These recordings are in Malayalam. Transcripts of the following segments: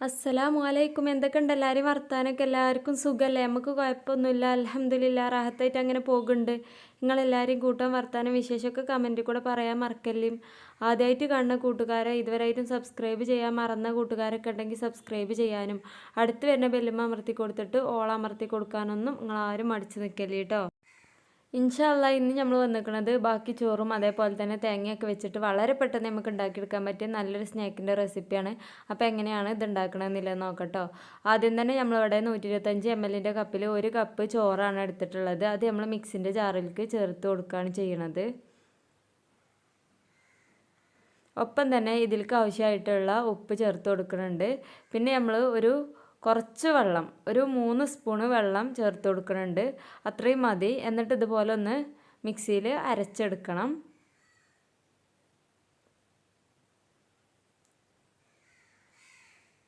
അസ്സലാമു അലൈക്കും എന്തൊക്കെയുണ്ട്? എല്ലാവരും വർത്താനൊക്കെ? എല്ലാവർക്കും സുഖമല്ലേ നമുക്ക് കുഴപ്പമൊന്നുമില്ല. അലഹമ്മദില്ല റാഹത്തായിട്ട് അങ്ങനെ പോകുന്നുണ്ട്. നിങ്ങളെല്ലാവരും കൂട്ടാൻ വർത്താനം വിശേഷമൊക്കെ കമന്റിൽ കൂടെ പറയാൻ മറക്കല്ലേ. ആദ്യമായിട്ട് കാണുന്ന കൂട്ടുകാരെ ഇതുവരെയായിട്ടും സബ്സ്ക്രൈബ് ചെയ്യാൻ മറന്ന കൂട്ടുകാരൊക്കെ ഉണ്ടെങ്കിൽ സബ്സ്ക്രൈബ് ചെയ്യാനും. അടുത്ത് വരുന്ന ബെല്ലുമ്മ അമർത്തി കൊടുത്തിട്ട് ഓളമർത്തി കൊടുക്കാനൊന്നും നിങ്ങളാരും മടിച്ച് നിൽക്കല്ലേ കേട്ടോ ഇൻഷാല്ല ഇന്ന് നമ്മൾ വന്നിരിക്കുന്നത് ബാക്കി ചോറും അതേപോലെ തന്നെ തേങ്ങയൊക്കെ വെച്ചിട്ട് വളരെ പെട്ടെന്ന് നമുക്ക് ഉണ്ടാക്കിയെടുക്കാൻ പറ്റിയ നല്ലൊരു സ്നാക്കിന്റെ റെസിപ്പിയാണ്. അപ്പോൾ എങ്ങനെയാണ് ഇത് ഉണ്ടാക്കണമെന്നില്ലെന്ന് നോക്കട്ടോ. ആദ്യം തന്നെ നമ്മളിവിടെ നൂറ്റി ഇരുപത്തഞ്ച് എം എല്ലിന്റെ കപ്പിൽ ഒരു കപ്പ് ചോറാണ് എടുത്തിട്ടുള്ളത്. അത് നമ്മൾ മിക്സിന്റെ ജാറിലേക്ക് ചേർത്ത് കൊടുക്കുകയാണ് ചെയ്യണത്. ഒപ്പം തന്നെ ഇതിലേക്ക് ആവശ്യമായിട്ടുള്ള ഉപ്പ് ചേർത്ത് കൊടുക്കുന്നുണ്ട്. പിന്നെ നമ്മൾ ഒരു കുറച്ച് വെള്ളം ഒരു മൂന്ന് സ്പൂണ് വെള്ളം ചേർത്ത് കൊടുക്കുന്നുണ്ട് അത്രയും മതി. എന്നിട്ട് ഇതുപോലെ ഒന്ന് മിക്സിയിൽ അരച്ചെടുക്കണം.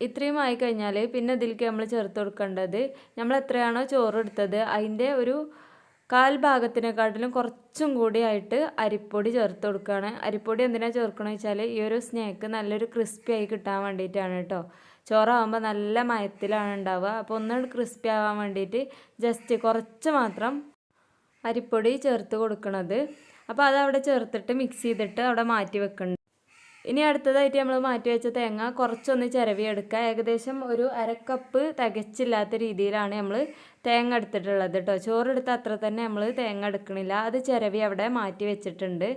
ഇത്രയും ആയി കഴിഞ്ഞാൽ പിന്നെ ഇതിലേക്ക് നമ്മൾ ചേർത്ത് കൊടുക്കേണ്ടത് നമ്മൾ എത്രയാണോ ചോറ് എടുത്തത് അതിന്റെ ഒരു കാൽ ഭാഗത്തിനെക്കാട്ടിലും കുറച്ചും കൂടി ആയിട്ട് അരിപ്പൊടി ചേർത്ത് കൊടുക്കുകയാണ്. അരിപ്പൊടി എന്തിനാണ് ചേർക്കണമെന്ന് വെച്ചാൽ ഈ ഒരു സ്നാക്ക് നല്ലൊരു ക്രിസ്പി ആയി കിട്ടാൻ വേണ്ടിയിട്ടാണ് കേട്ടോ. ചോറാകുമ്പോൾ നല്ല മയത്തിലാണ് ഉണ്ടാവുക. അപ്പോൾ ഒന്ന് ക്രിസ്പി ആവാൻ വേണ്ടിയിട്ട് ജസ്റ്റ് കുറച്ച് മാത്രം അരിപ്പൊടി ചേർത്ത് കൊടുക്കണത്. അപ്പോൾ അത് അവിടെ ചേർത്തിട്ട് മിക്സ് ചെയ്തിട്ട് അവിടെ മാറ്റി വെക്കുന്നുണ്ട് ഇനി അടുത്തതായിട്ട് നമ്മൾ മാറ്റി വെച്ച തേങ്ങ കുറച്ചൊന്ന് ചിരവി എടുക്കുക ഏകദേശം ഒരു അരക്കപ്പ് തികച്ചില്ലാത്ത രീതിയിലാണ് നമ്മൾ തേങ്ങ എടുത്തിട്ടുള്ളത് കേട്ടോ ചോറെടുത്ത അത്ര തന്നെ നമ്മൾ തേങ്ങ എടുക്കണില്ല. അത് ചിരവി അവിടെ മാറ്റി വെച്ചിട്ടുണ്ട്.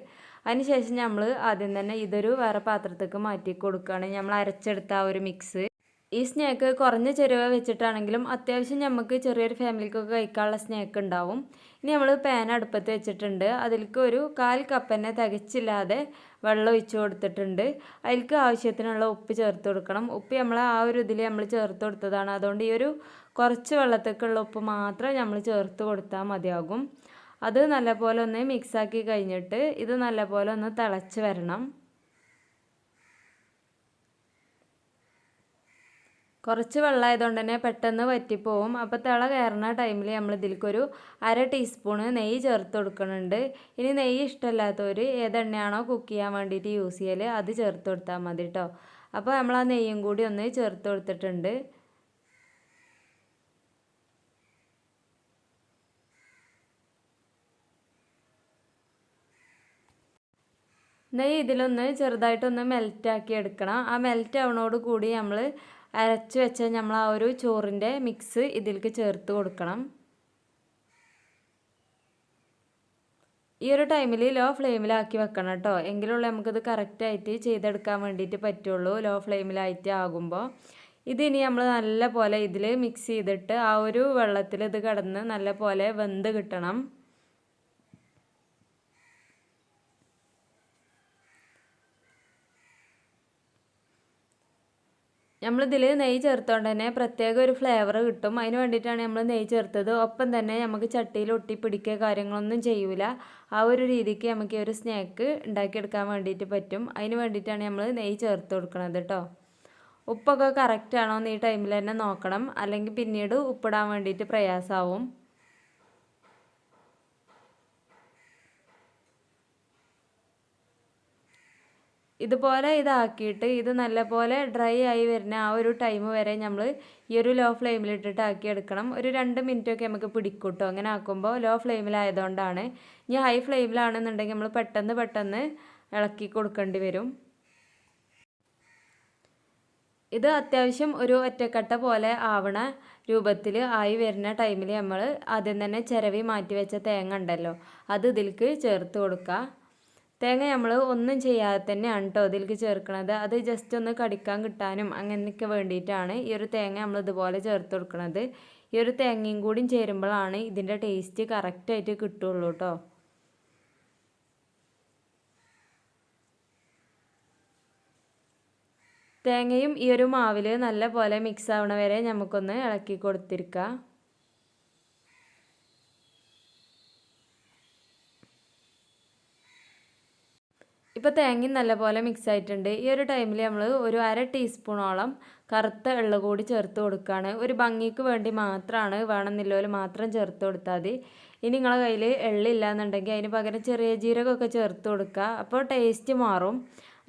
അതിനുശേഷം നമ്മൾ ആദ്യം തന്നെ ഇതൊരു വേറെ പാത്രത്തേക്ക് മാറ്റി കൊടുക്കുകയാണ് നമ്മൾ അരച്ചെടുത്ത ആ ഒരു മിക്സ് ഈ സ്നാക്ക് കുറഞ്ഞ ചെരുവ വെച്ചിട്ടാണെങ്കിലും അത്യാവശ്യം നമുക്ക് ചെറിയൊരു ഫാമിലിക്കൊക്കെ കഴിക്കാനുള്ള സ്നാക്ക് ഉണ്ടാവും. ഇനി നമ്മൾ പാൻ അടുപ്പത്ത് വെച്ചിട്ടുണ്ട്. അതിലേക്ക് ഒരു കാൽ കപ്പ് തന്നെ തികച്ചില്ലാതെ വെള്ളം ഒഴിച്ചു കൊടുത്തിട്ടുണ്ട്. അതിലേക്ക് ആവശ്യത്തിനുള്ള ഉപ്പ് ചേർത്ത് കൊടുക്കണം. ഉപ്പ് നമ്മൾ ആ ഒരു ഇതിൽ നമ്മൾ ചേർത്ത് കൊടുത്തതാണ്. അതുകൊണ്ട് ഈ ഒരു കുറച്ച് വെള്ളത്തേക്കുള്ള ഉപ്പ് മാത്രം നമ്മൾ ചേർത്ത് കൊടുത്താൽ മതിയാകും. അത് നല്ലപോലെ ഒന്ന് മിക്സാക്കി കഴിഞ്ഞിട്ട് ഇത് നല്ലപോലെ ഒന്ന് തിളച്ച് വരണം. കുറച്ച് വെള്ളമായതുകൊണ്ട് തന്നെ പെട്ടെന്ന് വറ്റിപ്പോവും. അപ്പോൾ തിള കയറുന്ന ടൈമിൽ നമ്മൾ ഇതിലേക്കൊരു അര ടീസ്പൂണ് നെയ്യ് ചേർത്ത് കൊടുക്കുന്നുണ്ട്. ഇനി നെയ്യ് ഇഷ്ടമല്ലാത്തവർ ഏതെണ്ണയാണോ കുക്ക് ചെയ്യാൻ വേണ്ടിയിട്ട് യൂസ് ചെയ്യൽ അത് ചേർത്ത് കൊടുത്താൽ മതി കേട്ടോ അപ്പോൾ നമ്മൾ ആ നെയ്യും കൂടി ഒന്ന് ചേർത്ത് കൊടുത്തിട്ടുണ്ട്. നെയ്യ് ഇതിലൊന്ന് ചെറുതായിട്ടൊന്ന് മെൽറ്റാക്കി എടുക്കണം. ആ മെൽറ്റ് ആവണോട് കൂടി നമ്മൾ അരച്ച് വെച്ച നമ്മൾ ആ ഒരു ചോറിന്റെ മിക്സ് ഇതിലേക്ക് ചേർത്ത് കൊടുക്കണം. ഈ ഒരു ടൈമിൽ ലോ ഫ്ലെയിമിലാക്കി വെക്കണം കേട്ടോ. എങ്കിലുള്ള നമുക്കിത് കറക്റ്റായിട്ട് ചെയ്തെടുക്കാൻ വേണ്ടിയിട്ട് പറ്റുള്ളൂ. ലോ ഫ്ലെയിമിലായിട്ട് ആകുമ്പോൾ ഇതിനി നമ്മൾ നല്ല പോലെ ഇതിൽ മിക്സ് ചെയ്തിട്ട് ആ ഒരു വെള്ളത്തിൽ ഇത് കിടന്ന് നല്ല പോലെ വെന്ത് കിട്ടണം. നമ്മളിതിൽ നെയ്യ് ചേർത്തോണ്ട് തന്നെ പ്രത്യേക ഒരു ഫ്ലേവർ കിട്ടും. അതിന് വേണ്ടിയിട്ടാണ് നമ്മൾ നെയ്യ് ചേർത്തത്. ഒപ്പം തന്നെ നമുക്ക് ചട്ടിയിൽ ഒട്ടിപ്പിടിക്കുക കാര്യങ്ങളൊന്നും ചെയ്യൂല. ആ ഒരു രീതിക്ക് നമുക്ക് ഈ ഒരു സ്നാക്ക് ഉണ്ടാക്കിയെടുക്കാൻ വേണ്ടിയിട്ട് പറ്റും. അതിന് വേണ്ടിയിട്ടാണ് നമ്മൾ നെയ്യ് ചേർത്ത് കൊടുക്കുന്നത് കേട്ടോ ഉപ്പൊക്കെ കറക്റ്റ് ആണോ എന്ന് ഈ ടൈമിൽ തന്നെ നോക്കണം. അല്ലെങ്കിൽ പിന്നീട് ഉപ്പിടാൻ വേണ്ടിയിട്ട് പ്രയാസമാവും. ഇതുപോലെ ഇതാക്കിയിട്ട് ഇത് നല്ലപോലെ ഡ്രൈ ആയി വരുന്ന ആ ഒരു ടൈം വരെ നമ്മൾ ഈ ഒരു ലോ ഫ്ലെയിമിലിട്ടിട്ട് ആക്കി എടുക്കണം. ഒരു രണ്ട് മിനിറ്റൊക്കെ നമുക്ക് പിടിക്കൂട്ടോ. അങ്ങനെ ആക്കുമ്പോൾ ലോ ഫ്ലെയിമിലായതുകൊണ്ടാണ് ഇനി ഹൈ ഫ്ലെയിമിലാണെന്നുണ്ടെങ്കിൽ നമ്മൾ പെട്ടെന്ന് പെട്ടെന്ന് ഇളക്കി കൊടുക്കേണ്ടി വരും. ഇത് അത്യാവശ്യം ഒരു ഒറ്റക്കട്ട പോലെ ആവണ രൂപത്തിൽ ആയി വരുന്ന ടൈമിൽ നമ്മൾ ആദ്യം തന്നെ ചിരവി മാറ്റി വെച്ച തേങ്ങ ഉണ്ടല്ലോ അത് ഇതിലേക്ക് ചേർത്ത് കൊടുക്കുക തേങ്ങ നമ്മൾ ഒന്നും ചെയ്യാതെ തന്നെയാണ് കേട്ടോ ഇതിലേക്ക് ചേർക്കുന്നത് അത് ജസ്റ്റ് ഒന്ന് കടിക്കാൻ കിട്ടാനും അങ്ങനെയൊക്കെ വേണ്ടിയിട്ടാണ് ഈ ഒരു തേങ്ങ നമ്മൾ ഇതുപോലെ ചേർത്ത് കൊടുക്കുന്നത് ഈ ഒരു തേങ്ങയും കൂടിയും ചേരുമ്പോഴാണ് ഇതിന്റെ ടേസ്റ്റ് കറക്റ്റായിട്ട് കിട്ടുള്ളൂ കേട്ടോ തേങ്ങയും ഈ ഒരു മാവിൽ നല്ല പോലെ മിക്സ് ആവണ വരെ നമുക്കൊന്ന് ഇളക്കി കൊടുത്തിരിക്കുക ഇപ്പോൾ തേങ്ങയും നല്ലപോലെ മിക്സ് ആയിട്ടുണ്ട്. ഈ ഒരു ടൈമിൽ നമ്മൾ ഒരു അര ടീസ്പൂണോളം കറുത്ത എള്ള കൂടി ചേർത്ത് കൊടുക്കുകയാണ് ഒരു ഭംഗിക്ക് വേണ്ടി മാത്രമാണ് വേണമെന്നില്ലവർ മാത്രം ചേർത്ത് കൊടുത്താൽ മതി. ഇനി നിങ്ങളെ കയ്യിൽ എള്ളില്ല എന്നുണ്ടെങ്കിൽ അതിന് പകരം ചെറിയ ജീരകമൊക്കെ ചേർത്ത് കൊടുക്കുക അപ്പോൾ ടേസ്റ്റ് മാറും.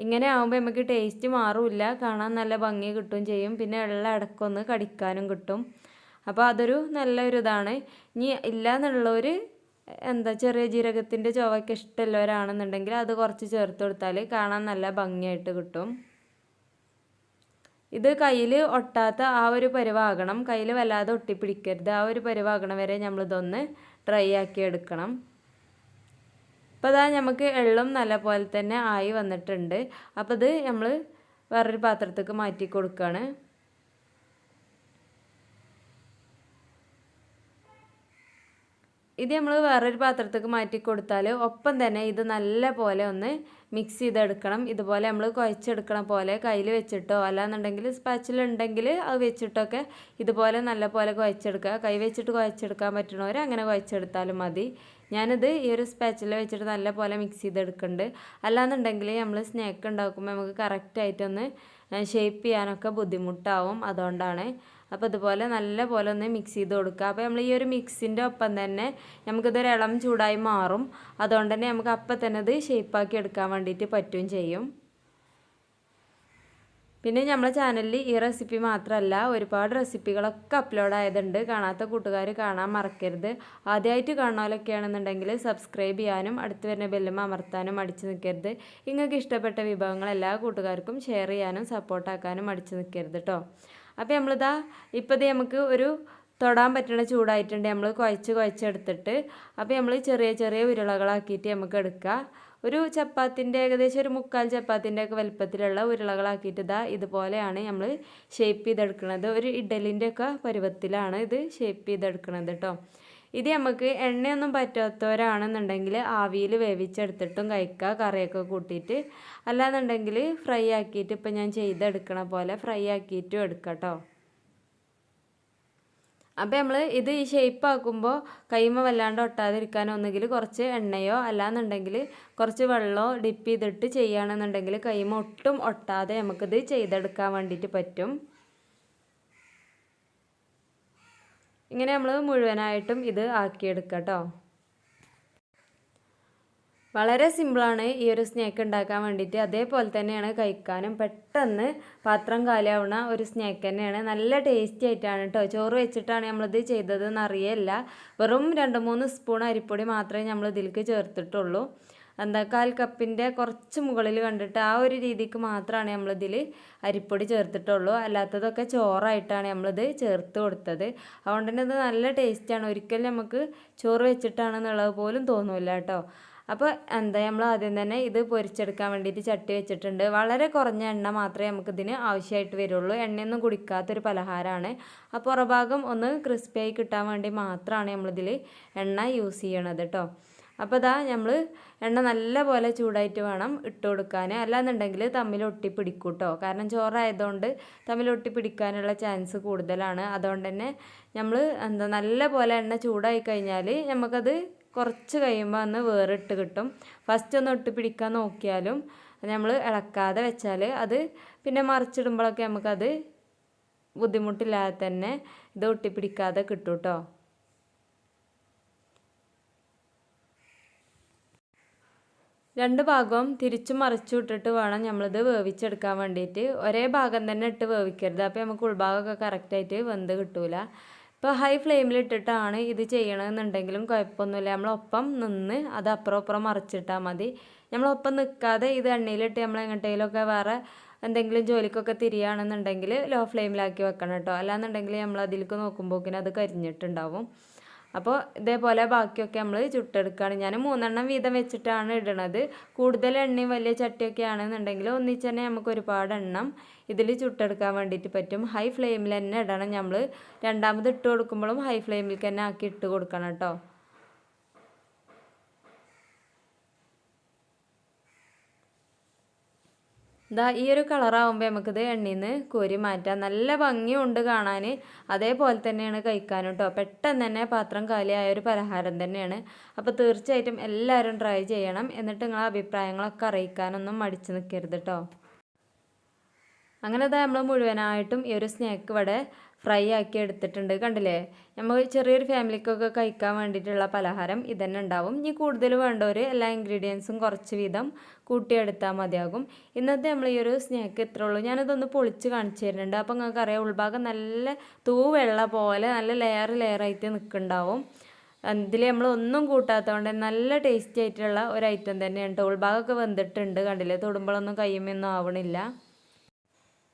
ഇങ്ങനെ ആകുമ്പോൾ നമുക്ക് ടേസ്റ്റ് മാറില്ല. കാണാൻ നല്ല ഭംഗി കിട്ടും ചെയ്യും. പിന്നെ എള്ള ഇടക്കൊന്ന് കടിക്കാനും കിട്ടും. അപ്പോൾ അതൊരു നല്ലൊരു ഇതാണ് ഇനി ഇല്ല എന്നുള്ളവർ എന്താ ചെറിയ ജീരകത്തിന്റെ ചുവയ്ക്ക് ഇഷ്ടമുള്ളവരാണെന്നുണ്ടെങ്കിൽ അത് കുറച്ച് ചേർത്ത് കൊടുത്താൽ കാണാൻ നല്ല ഭംഗിയായിട്ട് കിട്ടും. ഇത് കയ്യിൽ ഒട്ടാത്ത ആ ഒരു പരുവാകണം കയ്യിൽ വല്ലാതെ ഒട്ടിപ്പിടിക്കരുത്. ആ ഒരു പരുവാകണം വരെ നമ്മളിതൊന്ന് ഡ്രൈ ആക്കി എടുക്കണം. അപ്പോൾ അതാ നമുക്ക് എള്ളും നല്ല പോലെ തന്നെ ആയി വന്നിട്ടുണ്ട്. അപ്പോൾ ഇത് നമ്മൾ വേറൊരു പാത്രത്തേക്ക് മാറ്റി കൊടുക്കുകയാണ് ഇത് നമ്മൾ വേറൊരു പാത്രത്തേക്ക് മാറ്റി കൊടുത്താൽ ഒപ്പം തന്നെ ഇത് നല്ല പോലെ ഒന്ന് മിക്സ് ചെയ്തെടുക്കണം. ഇതുപോലെ നമ്മൾ കുഴച്ചെടുക്കണ പോലെ കയ്യിൽ വെച്ചിട്ടോ അല്ലാന്നുണ്ടെങ്കിൽ സ്പാച്ചിലുണ്ടെങ്കിൽ അത് വെച്ചിട്ടൊക്കെ ഇതുപോലെ നല്ല പോലെ കുഴച്ചെടുക്കുക. കൈ വെച്ചിട്ട് കുഴച്ചെടുക്കാൻ പറ്റണവർ അങ്ങനെ കുഴച്ചെടുത്താലും മതി. ഞാനിത് ഈ ഒരു സ്പാച്ചിൽ വെച്ചിട്ട് നല്ല പോലെ മിക്സ് ചെയ്തെടുക്കുന്നുണ്ട് അല്ലാന്നുണ്ടെങ്കിൽ നമ്മൾ സ്നാക്ക് ഉണ്ടാക്കുമ്പോൾ നമുക്ക് കറക്റ്റായിട്ടൊന്ന് ഷേപ്പ് ചെയ്യാനൊക്കെ ബുദ്ധിമുട്ടാവും. അതുകൊണ്ടാണ് അപ്പോൾ ഇതുപോലെ നല്ല പോലെ ഒന്ന് മിക്സ് ചെയ്ത് കൊടുക്കുക. അപ്പോൾ നമ്മൾ ഈ ഒരു മിക്സിന്റെ ഒപ്പം തന്നെ നമുക്കിതൊരു ഇളം ചൂടായി മാറും. അതുകൊണ്ട് തന്നെ നമുക്ക് അപ്പം തന്നെ ഇത് ഷേപ്പാക്കി എടുക്കാൻ വേണ്ടിയിട്ട് പറ്റുകയും ചെയ്യും. പിന്നെ നമ്മളെ ചാനലിൽ ഈ റെസിപ്പി മാത്രമല്ല ഒരുപാട് റെസിപ്പികളൊക്കെ അപ്ലോഡ് ആയതുണ്ട്. കാണാത്ത കൂട്ടുകാർ കാണാൻ മറക്കരുത്. ആദ്യമായിട്ട് കാണുന്നവരൊക്കെയാണെന്നുണ്ടെങ്കിൽ സബ്സ്ക്രൈബ് ചെയ്യാനും അടുത്ത് വരുന്ന ബെല്ലും അമർത്താനും അടിച്ചു നിൽക്കരുത്. നിങ്ങൾക്ക് ഇഷ്ടപ്പെട്ട വിഭവങ്ങൾ എല്ലാ കൂട്ടുകാർക്കും ഷെയർ ചെയ്യാനും സപ്പോർട്ടാക്കാനും അടിച്ചു നിൽക്കരുത് കേട്ടോ അപ്പോൾ നമ്മളിതാ ഇപ്പോൾ ഇത് നമുക്ക് ഒരു തൊടാൻ പറ്റണ ചൂടായിട്ടുണ്ട്. നമ്മൾ കുഴച്ച് കുഴച്ചെടുത്തിട്ട് അപ്പോൾ നമ്മൾ ചെറിയ ചെറിയ ഉരുളകളാക്കിയിട്ട് നമുക്ക് എടുക്കുക ഒരു ചപ്പാത്തിന്റെ ഏകദേശം ഒരു മുക്കാൽ ചപ്പാത്തിന്റെ ഒക്കെ വലുപ്പത്തിലുള്ള ഉരുളകളാക്കിയിട്ട് ഇതാ ഇതുപോലെയാണ് നമ്മൾ ഷേപ്പ് ചെയ്തെടുക്കുന്നത് ഒരു ഇഡലിന്റെ ഒക്കെ പരുവത്തിലാണ് ഇത് ഷേപ്പ് ചെയ്തെടുക്കുന്നത് കേട്ടോ ഇത് നമുക്ക് എണ്ണയൊന്നും പറ്റാത്തവരാണെന്നുണ്ടെങ്കിൽ ആവിയിൽ വേവിച്ചെടുത്തിട്ടും കഴിക്കുക കറിയൊക്കെ കൂട്ടിയിട്ട്. അല്ലാന്നുണ്ടെങ്കിൽ ഫ്രൈ ആക്കിയിട്ട് ഇപ്പം ഞാൻ ചെയ്തെടുക്കണ പോലെ ഫ്രൈ ആക്കിയിട്ടും എടുക്കാം കേട്ടോ അപ്പോൾ നമ്മൾ ഇത് ഈ ഷേപ്പ് ആക്കുമ്പോൾ കൈമ വല്ലാണ്ട് ഒട്ടാതിരിക്കാൻ ഒന്നുകിൽ കുറച്ച് എണ്ണയോ അല്ലാന്നുണ്ടെങ്കിൽ കുറച്ച് വെള്ളമോ ഡിപ്പ് ചെയ്തിട്ട് ചെയ്യുകയാണെന്നുണ്ടെങ്കിൽ കൈമ ഒട്ടും ഒട്ടാതെ നമുക്കിത് ചെയ്തെടുക്കാൻ വേണ്ടിയിട്ട് പറ്റും. ഇങ്ങനെ നമ്മൾ മുഴുവനായിട്ടും ഇത് ആക്കിയെടുക്കുക കേട്ടോ വളരെ സിമ്പിളാണ് ഈ ഒരു സ്നാക്ക് ഉണ്ടാക്കാൻ വേണ്ടിയിട്ട്. അതേപോലെ തന്നെയാണ് കഴിക്കാനും. പെട്ടെന്ന് പാത്രം കാലിയാവുന്ന ഒരു സ്നാക്ക് തന്നെയാണ്. നല്ല ടേസ്റ്റി ആയിട്ടാണ് കേട്ടോ ചോറ് വെച്ചിട്ടാണ് നമ്മളിത് ചെയ്തതെന്ന് അറിയില്ല വെറും രണ്ട് മൂന്ന് സ്പൂൺ അരിപ്പൊടി മാത്രമേ നമ്മൾ ഇതിലേക്ക് ചേർത്തിട്ടുള്ളൂ. എന്താ കാൽ കപ്പിന്റെ കുറച്ച് മുകളിൽ കണ്ടിട്ട് ആ ഒരു രീതിക്ക് മാത്രമാണ് നമ്മളിതിൽ അരിപ്പൊടി ചേർത്തിട്ടുള്ളൂ. അല്ലാത്തതൊക്കെ ചോറായിട്ടാണ് നമ്മളിത് ചേർത്ത് കൊടുത്തത്. അതുകൊണ്ട് തന്നെ ഇത് നല്ല ടേസ്റ്റാണ്. ഒരിക്കലും നമുക്ക് ചോറ് വെച്ചിട്ടാണെന്നുള്ളത് പോലും തോന്നില്ല കേട്ടോ. അപ്പോൾ എന്താ നമ്മൾ ആദ്യം തന്നെ ഇത് പൊരിച്ചെടുക്കാൻ വേണ്ടിയിട്ട് ചട്ടി വെച്ചിട്ടുണ്ട്. വളരെ കുറഞ്ഞ എണ്ണ മാത്രമേ നമുക്കിതിന് ആവശ്യമായിട്ട് വരുള്ളൂ. എണ്ണയൊന്നും കുടിക്കാത്തൊരു പലഹാരമാണ് ആ പുറഭാഗം ഒന്ന് ക്രിസ്പിയായി കിട്ടാൻ വേണ്ടി മാത്രമാണ് നമ്മളിതിൽ എണ്ണ യൂസ് ചെയ്യണത് കേട്ടോ. അപ്പോൾ ഇതാ നമ്മൾ എണ്ണ നല്ല പോലെ ചൂടായിട്ട് വേണം ഇട്ട് കൊടുക്കാൻ അല്ലാന്നുണ്ടെങ്കിൽ തമ്മിൽ ഒട്ടിപ്പിടിക്കും കേട്ടോ കാരണം ചോറായതുകൊണ്ട് തമ്മിൽ ഒട്ടിപ്പിടിക്കാനുള്ള ചാൻസ് കൂടുതലാണ്. അതുകൊണ്ട് തന്നെ നമ്മൾ എന്താ നല്ല പോലെ എണ്ണ ചൂടായി കഴിഞ്ഞാൽ നമുക്കത് കുറച്ച് കഴിയുമ്പോൾ അന്ന് വേറിട്ട് കിട്ടും. ഫസ്റ്റ് ഒന്ന് ഒട്ടി പിടിക്കാൻ നോക്കിയാലും നമ്മൾ ഇളക്കാതെ വെച്ചാൽ അത് പിന്നെ മറിച്ചിടുമ്പോഴൊക്കെ നമുക്കത് ബുദ്ധിമുട്ടില്ലാതെ തന്നെ ഇത് ഒട്ടിപ്പിടിക്കാതെ കിട്ടും കേട്ടോ രണ്ട് ഭാഗവും തിരിച്ചു മറിച്ചു ഇട്ടിട്ട് വേണം നമ്മളിത് വേവിച്ചെടുക്കാൻ വേണ്ടിയിട്ട് ഒരേ ഭാഗം തന്നെ ഇട്ട് വേവിക്കരുത്. അപ്പോൾ നമുക്ക് ഉൾഭാഗമൊക്കെ കറക്റ്റായിട്ട് വെന്ത് കിട്ടൂല. ഇപ്പോൾ ഹൈ ഫ്ലെയിമിൽ ഇട്ടിട്ടാണ് ഇത് ചെയ്യണമെന്നുണ്ടെങ്കിലും കുഴപ്പമൊന്നുമില്ല നമ്മളൊപ്പം നിന്ന് അത് അപ്പുറം അപ്പുറം മറിച്ചിട്ടാൽ മതി. നമ്മളൊപ്പം നിൽക്കാതെ ഇത് എണ്ണയിലിട്ട് നമ്മൾ എങ്ങോട്ടേലൊക്കെ വേറെ എന്തെങ്കിലും ജോലിക്കൊക്കെ തിരിയുകയാണെന്നുണ്ടെങ്കിൽ ലോ ഫ്ലെയിമിലാക്കി വെക്കണം കേട്ടോ അല്ലാന്നുണ്ടെങ്കിൽ നമ്മൾ അതിലേക്ക് നോക്കുമ്പോഴേക്കിനും അത് കരിഞ്ഞിട്ടുണ്ടാവും. അപ്പോൾ ഇതേപോലെ ബാക്കിയൊക്കെ നമ്മൾ ചുട്ടെടുക്കുകയാണ് ഞാൻ മൂന്നെണ്ണം വീതം വെച്ചിട്ടാണ് ഇടണത്. കൂടുതൽ എണ്ണയും വലിയ ചട്ടിയൊക്കെ ആണെന്നുണ്ടെങ്കിൽ ഒന്നിച്ച് തന്നെ നമുക്ക് ഒരുപാട് എണ്ണം ഇതിൽ ചുട്ടെടുക്കാൻ വേണ്ടിയിട്ട് പറ്റും. ഹൈ ഫ്ലെയിമിൽ തന്നെ ഇടണം. നമ്മൾ രണ്ടാമത് ഇട്ട് കൊടുക്കുമ്പോഴും ഹൈ ഫ്ലെയിമിൽ തന്നെ ആക്കി ഇട്ട് കൊടുക്കണം കേട്ടോ. ഇതാ ഈ ഒരു കളറാകുമ്പോൾ നമുക്കിത് എണ്ണയിൽ നിന്ന് കോരി മാറ്റാം. നല്ല ഭംഗിയുണ്ട് കാണാൻ അതേപോലെ തന്നെയാണ് കഴിക്കാനും കേട്ടോ പെട്ടെന്ന് തന്നെ പാത്രം കാലിയായ ഒരു പലഹാരം തന്നെയാണ്. അപ്പോൾ തീർച്ചയായിട്ടും എല്ലാവരും ട്രൈ ചെയ്യണം. എന്നിട്ട് നിങ്ങളെ അഭിപ്രായങ്ങളൊക്കെ അറിയിക്കാനൊന്നും മടിച്ചു നിൽക്കരുത് കേട്ടോ അങ്ങനെ അത് നമ്മൾ മുഴുവനായിട്ടും ഈ ഒരു സ്നാക്ക് ഇവിടെ ഫ്രൈ ആക്കി എടുത്തിട്ടുണ്ട്. കണ്ടില്ലേ? നമ്മൾ ചെറിയൊരു ഫാമിലിക്കൊക്കെ കഴിക്കാൻ വേണ്ടിയിട്ടുള്ള പലഹാരം ഇതന്നെ ഉണ്ടാവും. ഇനി കൂടുതൽ വേണ്ടവർ എല്ലാ ഇൻഗ്രീഡിയൻസും കുറച്ച് വീതം കൂട്ടിയെടുത്താൽ മതിയാകും. ഇന്നത്തെ നമ്മൾ ഈ ഒരു സ്നാക്ക് ഇത്ര ഉള്ളൂ. ഞാനിതൊന്ന് പൊളിച്ച് കാണിച്ചു തരുന്നുണ്ട്. അപ്പോൾ നിങ്ങൾക്ക് അറിയാം ഉൾഭാഗം നല്ല തൂവെള്ള പോലെ നല്ല ലെയർ ലെയറായിട്ട് നിൽക്കുന്നുണ്ടാവും ഇതിൽ നമ്മൾ ഒന്നും കൂട്ടാത്തതുകൊണ്ട് നല്ല ടേസ്റ്റി ആയിട്ടുള്ള ഒരു ഐറ്റം തന്നെയാണ് ഉൾഭാഗമൊക്കെ വെന്തിട്ടുണ്ട് കണ്ടില്ലേ? തൊടുമ്പോഴൊന്നും കയ്യുമൊന്നും ആവണില്ല.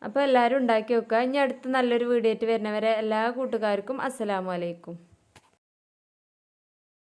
അപ്പോൾ എല്ലാവരും ഉണ്ടാക്കി വെക്കുക. ഇനി അടുത്ത നല്ലൊരു വീഡിയോ ആയിട്ട് വരുന്നവരെ എല്ലാ കൂട്ടുകാർക്കും അസ്സലാമു അലൈക്കും.